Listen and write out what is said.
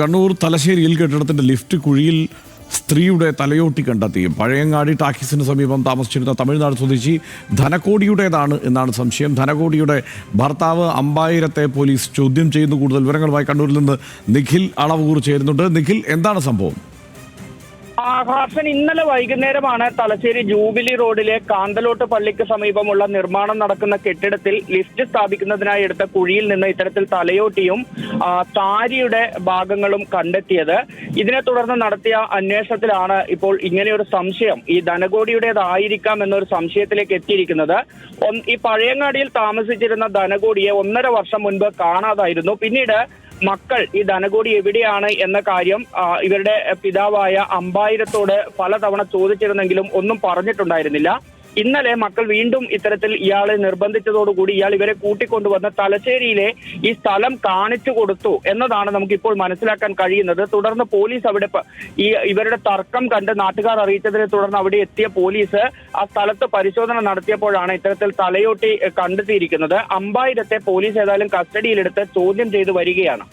കണ്ണൂർ തലശ്ശേരിയിൽ കെട്ടിടത്തിന്റെ ലിഫ്റ്റ് കുഴിയിൽ സ്ത്രീയുടെ തലയോട്ടി കണ്ടെത്തി. പഴയങ്ങാടി ടാക്കീസിന് സമീപം താമസിച്ചിരുന്ന തമിഴ്നാട് സ്വദേശി ധനകോടിയുടേതാണ് എന്നാണ് സംശയം. ധനകോടിയുടെ ഭർത്താവ് അമ്പായിരത്തെ പോലീസ് ചോദ്യം ചെയ്യുന്നു. കൂടുതൽ വിവരങ്ങളുമായി കണ്ണൂരിൽ നിന്ന് നിഖിൽ അളവൂർ ചേരുന്നുണ്ട്. നിഖിൽ എന്താണ് സംഭവം? ഹാസൻ ഇന്നലെ വൈകുന്നേരമാണ് തലശ്ശേരി ജൂബിലി റോഡിലെ കാന്തലോട്ട് പള്ളിക്ക് സമീപമുള്ള നിർമ്മാണം നടക്കുന്ന കെട്ടിടത്തിൽ ലിഫ്റ്റ് സ്ഥാപിക്കുന്നതിനായി എടുത്ത കുഴിയിൽ നിന്ന് ഇത്തരത്തിൽ തലയോട്ടിയും താരിയുടെ ഭാഗങ്ങളും കണ്ടെത്തിയത്. ഇതിനെ തുടർന്ന് നടത്തിയ അന്വേഷണത്തിലാണ് ഇപ്പോൾ ഇങ്ങനെയൊരു സംശയം. ഈ ധനകോടിയുടേതായിരിക്കാം എന്നൊരു സംശയത്തിലേക്ക് എത്തിയിരിക്കുന്നത്. ഈ പഴയങ്ങാടിയിൽ താമസിച്ചിരുന്ന ധനകോടിയെ ഒന്നര വർഷം മുൻപ് കാണാതായിരുന്നു. പിന്നീട് മക്കൾ ഈ ധനകോടി എവിടെയാണ് എന്ന കാര്യം ഇവരുടെ പിതാവായ അമ്പായിരത്തോട് പലതവണ ചോദിച്ചിരുന്നെങ്കിലും ഒന്നും പറഞ്ഞിട്ടുണ്ടായിരുന്നില്ല. ഇന്നലെ മക്കൾ വീണ്ടും ഇത്തരത്തിൽ ഇയാളെ നിർബന്ധിച്ചതോടുകൂടി ഇയാൾ ഇവരെ കൂട്ടിക്കൊണ്ടുവന്ന തലശ്ശേരിയിലെ ഈ സ്ഥലം കാണിച്ചു കൊടുത്തു എന്നതാണ് നമുക്കിപ്പോൾ മനസ്സിലാക്കാൻ കഴിയുന്നത്. തുടർന്ന് പോലീസ് അവിടെ ഈ ഇവരുടെ തർക്കം കണ്ട് നാട്ടുകാർ അറിയിച്ചതിനെ തുടർന്ന് അവിടെ എത്തിയ പോലീസ് ആ സ്ഥലത്ത് പരിശോധന നടത്തിയപ്പോഴാണ് ഇത്തരത്തിൽ തലയോട്ടി കണ്ടെത്തിയിരിക്കുന്നത്. അമ്പായിരത്തെ പോലീസ് ഏതായാലും കസ്റ്റഡിയിലെടുത്ത് ചോദ്യം ചെയ്തു വരികയാണ്.